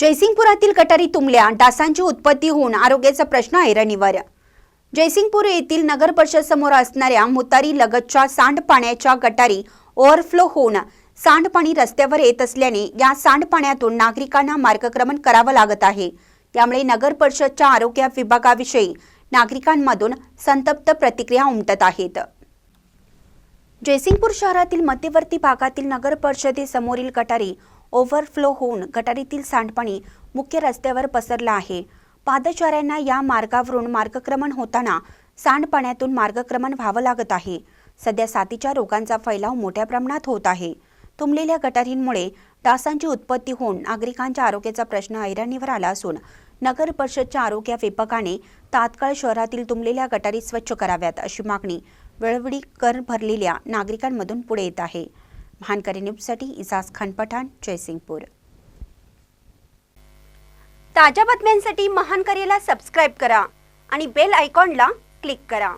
जयसिंगपुरातील गटारी तुंबल्या डासांची उत्पत्ती होऊन आरोग्याचा प्रश्न ऐरणीवर जयसिंगपूर येथील नगर परिषद समोर असणाऱ्या मुतारी लगतच्या सांडपाण्याच्या गटारी ओव्हरफ्लो होऊन सांडपाणी रस्त्यावर येत असल्याने या सांडपाण्यातून नागरिकांना मार्गक्रमण करावं लागत आहे. त्यामुळे नगर परिषदच्या आरोग्य विभागाविषयी नागरिकांमधून संतप्त प्रतिक्रिया उमटत आहेत. जयसिंगपूर शहरातील मध्यवर्ती भागातील नगर परिषदेसमोरील गटारी ओव्हरफ्लो होऊन गटारीतील सांडपाणी मुख्य रस्त्यावर पसरलं आहे. पादचाऱ्यांना या मार्गावरून मार्गक्रमण होताना सांडपाण्यातून मार्गक्रमण व्हावं लागत आहे. सध्या साथीच्या रोगांचा फैलाव मोठ्या प्रमाणात होत आहे. तुंबलेल्या गटारींमुळे डासांची उत्पत्ती होऊन नागरिकांच्या आरोग्याचा प्रश्न ऐरणीवर आला असून नगर परिषदच्या आरोग्य विभागाने तात्काळ शहरातील तुंबलेल्या गटारी स्वच्छ कराव्यात अशी मागणी वेळोवेळी कर भरलेल्या नागरिकांमधून पुढे येत आहे. भानकरी न्यूजसाठी इजाज खान पठाण जयसिंगपूर. ताज्या बातम्यांसाठी महानकरीला सबस्क्राईब करा आणि बेल आयकॉनला क्लिक करा.